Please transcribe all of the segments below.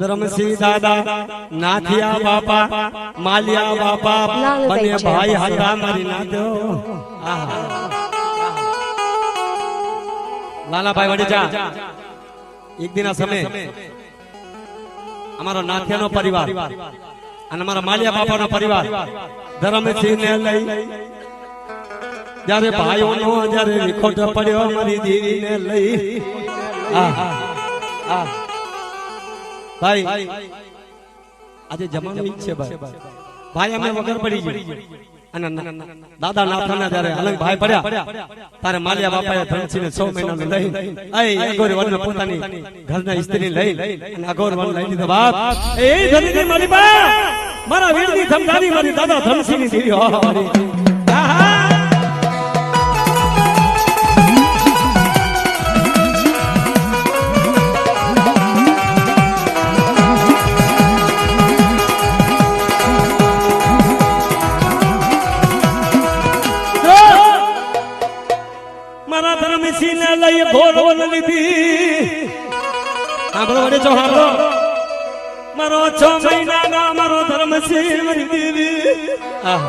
ધર્મસિંહ દાદા નાથિયા બાપા માલિયા બાપા અને ભાઈ, હતા મારી નાથો આહા. લાલાભાઈ વડેજા એક દિના સમય અમારો નાથિયાનો પરિવાર અને અમારા માલિયા બાપાનો પરિવાર ધરમસિંહ ને લઈ જ્યારે ભાઈઓનો જ્યારે વિખોટ પડ્યો મારી દેવીને લઈ આ આહા. ભાઈ આજે જમાનો ઈ જ છે ભાઈ. ભાઈ. અમે વગર પડી ગયું. અને દાદા નાથાના જયારે અલંગ ભાઈ પડ્યા. તારે માલિયા બાપાએ ધનસિંહને છ મહિનાનું લઈ. અઘોર વનને પોતાની ઘરના સ્ત્રી લઈ. અને અઘોર વન લઈ લીધો બાપ. એ ધનની મારી મારા વીરની ધમધારી મારી દાદા ધનસિંહની દેવી હો. વડે જો મારો છ મહિના ના મારો છે મારી દેવી. પણ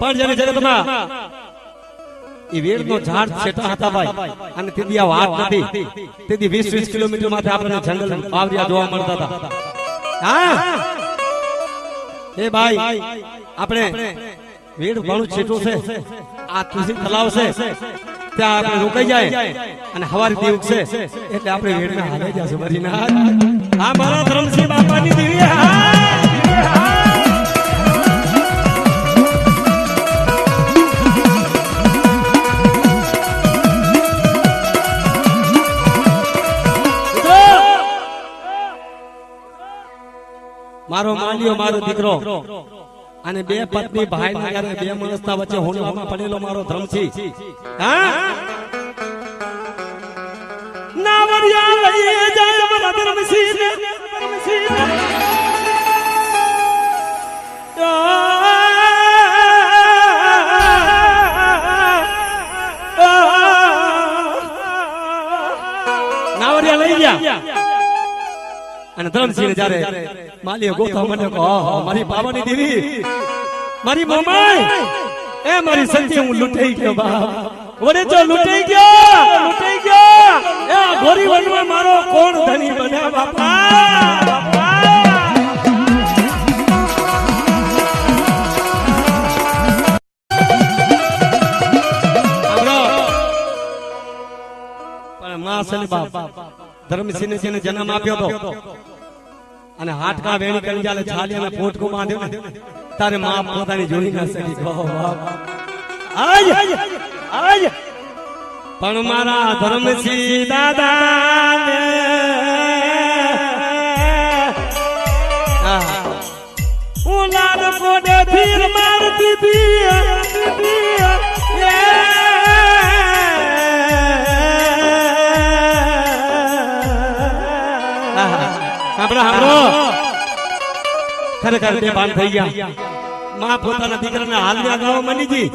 પણ જયારે જગતમાં એ વેડનો ઝાડ છેટા હતા ભાઈ અને તેથી આ વાત નથી. તેથી વીસ વીસ કિલોમીટરમાંથી આપણને જંગલ પાવરિયા જોવા મળતા હતા. હા. એ ભાઈ આપણે વેડ ઘણું છેટું છે. આ તુલસી તલાવ છે. ત્યાં આપણે રોકાઈ જાય અને હવારી દેવ છે એટલે આપણે વેડને હાલે જશું ભરીના આ મારા ધરમસિંહ બાપાની દેવી હા મારો માલિયો મારો દીકરો. અને બે પત્ની ભાઈ ના ઘરે બે માણસના વચ્ચે હોનવામાં પડેલો મારો ધર્મ હા નાવરિયા લઈએ જાય મારા લઈ ગયા અને ધરમસિંહ જયારે માલીએ ગોતા મને કહો. મારી પાવાની દીવી. મારી મમાઈ એ મારી સંતી હું લૂંટાઈ ગયો બાપ. વડે જો લૂંટાઈ ગયો. લૂંટાઈ ગયો. એ ગોરી વનમાં મારો કોણ ધણી બન્યા બાપા. ધર્મસિંહને જેને જન્મ આપ્યો હતો અને હાટકા વેણી કરી જ્યારે છાલી અને પોટકો બાંધ્યું ને તારે માં પોતાની જોડી ના સકી કહો. આજ આજ પણ મારા ધર્મસિંહ દાદા સાંભળો સાંભળો ખરેખર બે ભાન થઈ ગયા. માં પોતાના દીકરાને હાલના ગાવ મનીજી.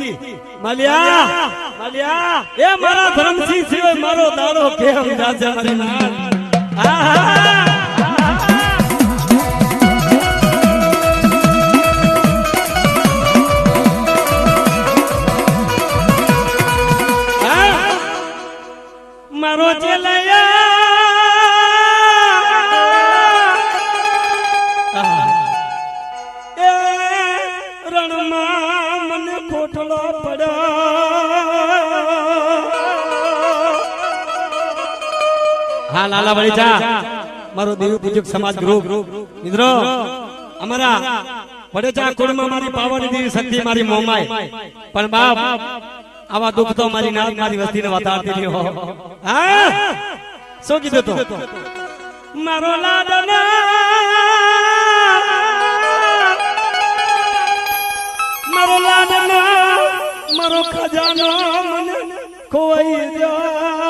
માલિયા. માલિયા. એ મારા ધર્મસિંહ સિવાય મારો દાડો કેમ રાજા મારી આહા! મારો ચેલૈયા. હા લાલા વળી જા. મારો દેવ પૂજક સમાજ ગ્રુપ. મિત્રો અમારા વડેચા કુળમાં મારી પાવન દેવી શક્તિ મારી મોમાય. પણ બાપ આવા દુઃખ તો મારી નાદ મારી વસ્તીને વતાડતી હો હા? શું કીધું તો? મારો લાડના મારો લાડના મારો ખજાનો મને ખોવાઈ ગયો.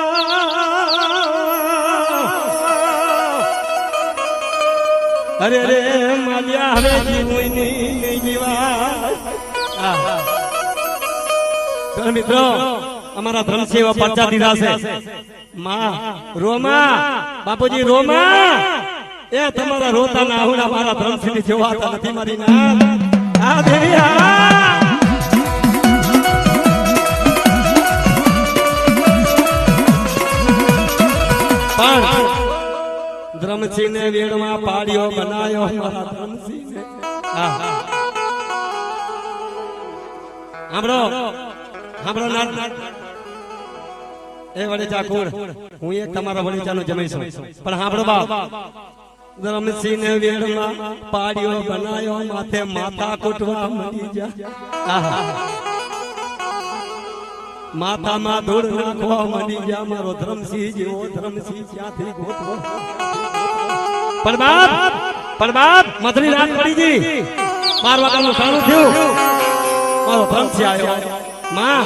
અરે રે માલિયા હવે જીવું નહીં જીવા મિત્રો અમારા ધર્મસેવા પરચા દીધા છે. માં રોમા બાપુજી રોમા. એ તમારા રોતાના આહુડા મારા ધર્મસિંહ જોવાતા નથી મારી ના આ દેવી આ. પણ ધ્રમસિંહ ને વેડમાં પાડ્યો બનાયો, મારા ધ્રમસિંહ ને સાંભળો સાંભળો નાથ. એ વડેચા કોણ હું એક તમારા વડેચાનો જમાઈ છું. પણ હાંભળો બાપ. ધરમસિંહ ને વેડમાં પાડ્યો બનાયો, માથે માથા કૂટવા મળી જા. આહા. માથામાં ધૂળ નાખવા મળી ગયા. મારો ધરમસિંહ જેવો ધરમસિંહ ક્યાંથી ગોતવો? પરબાપ પરબાપ મધરી રાત પડી ગઈ વાગ્યાનું સારું થયું. મારો ધરમસિંહ આવ્યો. માં,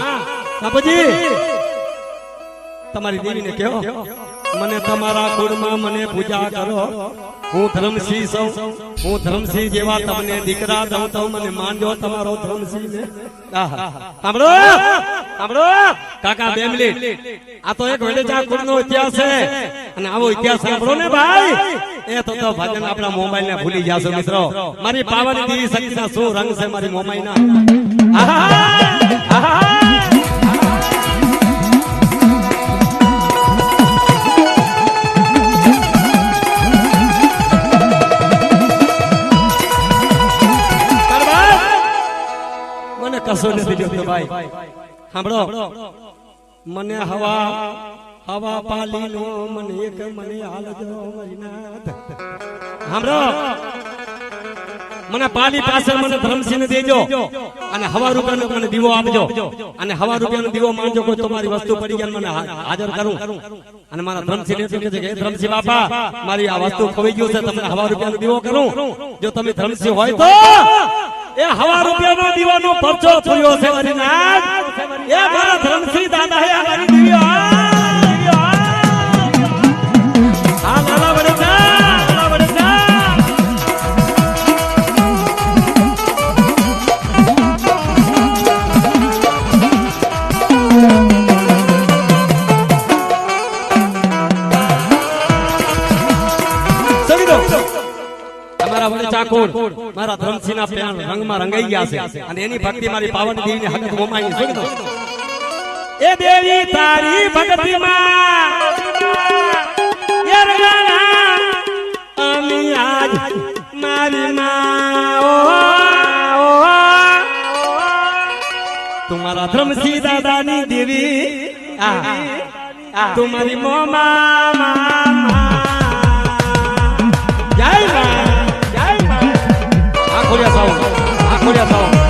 બાપુજી તમારી દેવીને કહો મને તમારા કુળમાં મને પૂજા કરો. હું ધર્મસિંહ સૌ હું ધર્મસિંહ જેવા તમને દીકરા દઉં તો મને માનજો તમારો ધર્મસિંહ ને. સાંભળો સાંભળો. કાકા, બે મિનિટ. આ તો એક વેડેચા કુળનો ઇતિહાસ છે. અને આવો ઇતિહાસ સાંભળો ને ભાઈ. એ તો તો ભજન આપણા મોબાઈલ ને ભૂલી જાશો મિત્રો. મારી પાવાની દીવી શક્તિના શું રંગ છે મારી મોબાઈલ ના આહા આહા. મને નથી જોતો ભાઈ. સાંભળો મને હવા હવા પાલી નો મને એક મને હાલજો મરીનાથ સાંભળો મને પાલી પાછળ મને ધર્મસિંહ દેજો. અને હવા રૂપિયાનો મને દીવો આપજો. અને હવા રૂપિયાનો દીવો માંગજો કોઈ તમારી વસ્તુ પડી ગયા મને હાજર કરું. અને મારા ધર્મસિંહ ને કહે છે કે ધર્મસિંહ બાપા મારી આ વસ્તુ ખોઈ ગયું છે તમને હવા રૂપિયાનો દીવો કરું. જો તમે ધર્મસિંહ હોય તો એ હવા રૂપિયાનો દીવાનો પરચો થયો છે એ મારા ધર્મસિંહ દાદા હે અમારી મારી દીવી તમારા વડે ચાકોર મારા ધર્મસિંહના પ્રેમ રંગમાં રંગાઈ ગયા છે અને એની ભક્તિ મારી પાવન દેવીની હકત મોમાઈ છે. એ દેવી તારી ભક્તિમાં એ રંગાના અમી આજ મારી માં ઓ, ઓ, ઓ. તું દાદાની દેવી આ. મોમા મા આ ખોડિયા સાવ આ ખોડિયા સાવ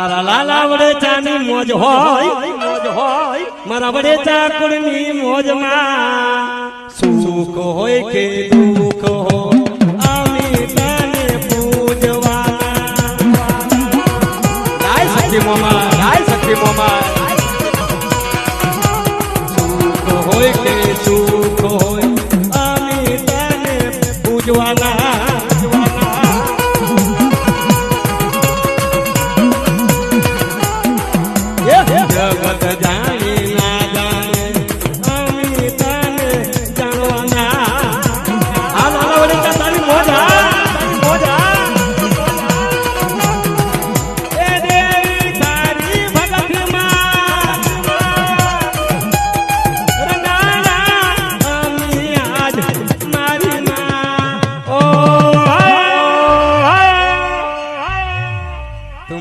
મારા લાલા વડેચાની મોજ હોય મોજ હોય, મારા વડેચા કુળની મોજમાં. સુખ હોય કે દુઃખ હોય મોમા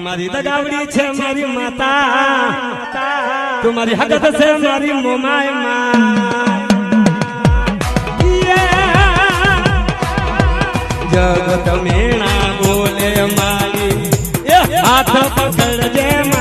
મારી દગાવડી છે મારી માતા. તું મારી હગત છે મારી મોમાયમાં જગત મેણા બોલે મારી. હાથ પકડજે માં